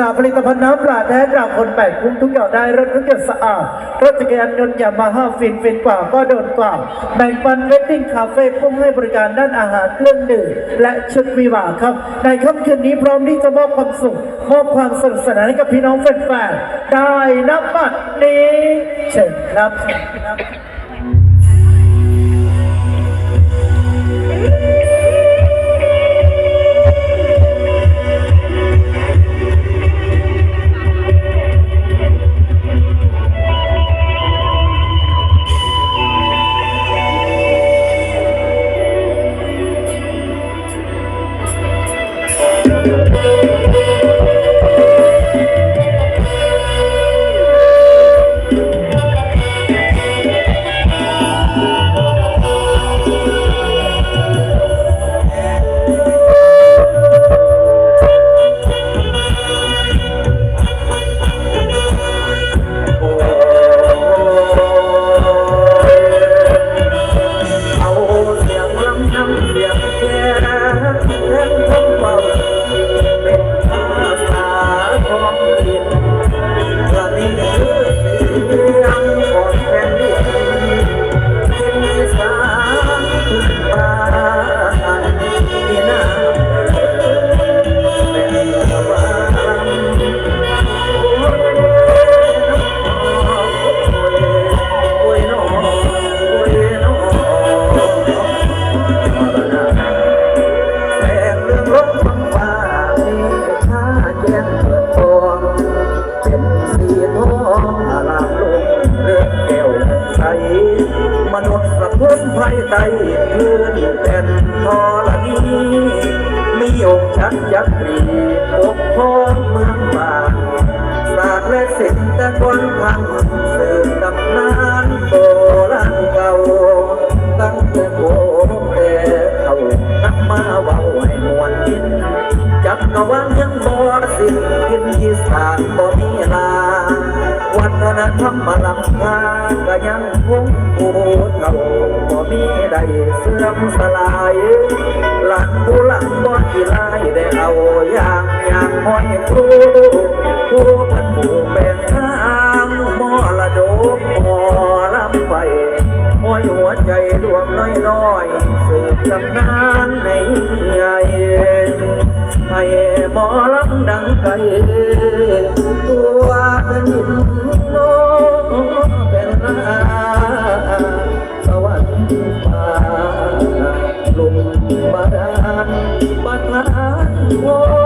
จากผลิตภัณฑ์น้ำปลาแท้จากคนแปดคุ้มทุกอย่างได้รถทุกอย่างสะอาดรถจักรยานยนต์ยามาฮ่าฟินฟินกว่าก็โดนกว่าแบ่งปันเวดดิ้งคาเฟ่พุ่งให้บริการด้านอาหารเครื่องดื่มและชุดวิวาครับ ในค่ำคืนนี้พร้อมที่จะมอบความสุขมอบความสนุกสนานให้กับพี่น้องแฟนๆได้นับบัตรนี้เชิญครับ พ้นภัยใตพื้นแผ่นทรณีมีองค์ชัดยักษ์ตรีปกครองเมืองบางศาสตร์และศิลป์แต่คนพังสืบ วัฒนธรรมาลำคาก็ยังคงผูเก่าบ่มีใดเสื่อมสลายหลังผู้หลังบ่กี่ลายได้เอาอย่างอย่างห้อยครูผู้พันผู้แบ่งทางมอรดกหมอลำไปห้อยหัวใจดวงน้อยๆสืบตำนานในใหญ่ให้หมอลำดังไกลตัวเป็น นโลกเป็นลาสวรรค์ฟ้าลมบาดาลประทานวน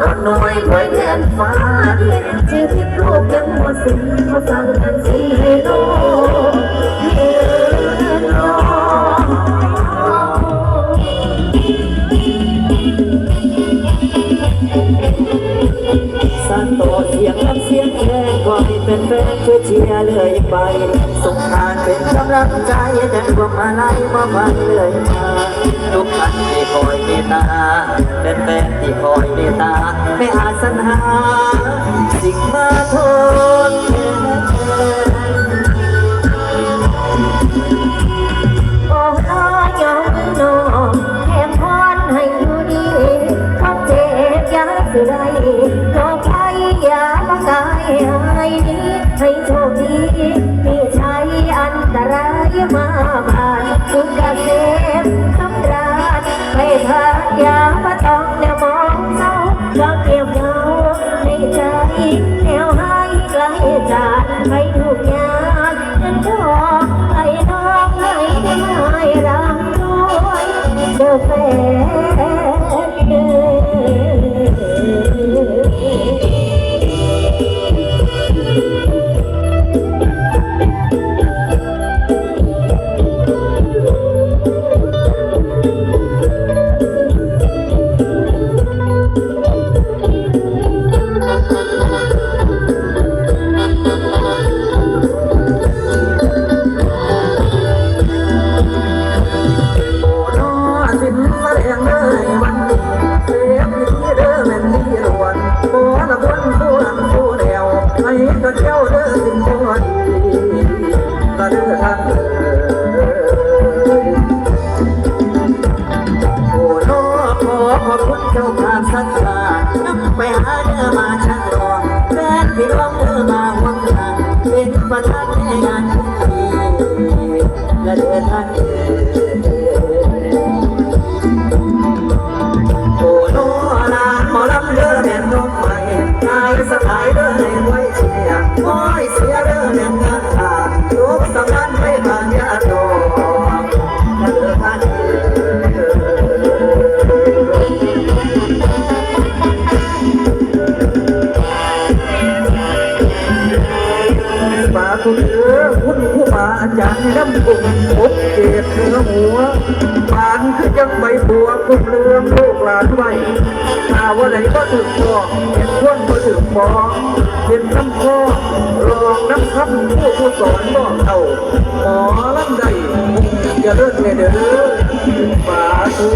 องสิความรักน้อยไว้แทนฟ้าดินชีวิตลูกยังหมดสิ้นเขาสร้างกันสิให้โลกเห็นรอสันโตเสียงรับเสียงแค่ก็ให้เป็นแฟนช่วยเชียร์เลยไปสงกรารเป็นกำลังใจแต่รวมอะไรมาฟังเลยมาทุกท่านที่คอยเมตตา หาสิ่งมาทนแทนโอ้ยอมน้อแถมพรให้อยู่ดีความเจ็บยาสิได้ น ให้กระเจ้าเด้อสินบ่ดีละเด้อท่านเอ้ยโอ้น้อขอขอบคุณเจ้าภาพสักการนับไปหาเด้อมาชักรองแฟนพี่น้องเด้อมาวังทางเป็นประธานในงานทุกทีและเด้อท่าน เปาคุณเด้อคุณผู้มาอาจารย์น้ำกุ่มพบเกตเนื้อหัวปานคือจังใบบัวกุ่มเรืองโลกหลานไว้ถ้าว่าไหนก็ถึงพอเห็นคนก็ถึงพอเป็นน้ำพ่อรองน้ำคำผู้ผู้สอนบอกเอาหมอลำใดอย่าเลิกเลยเด้อปาทุ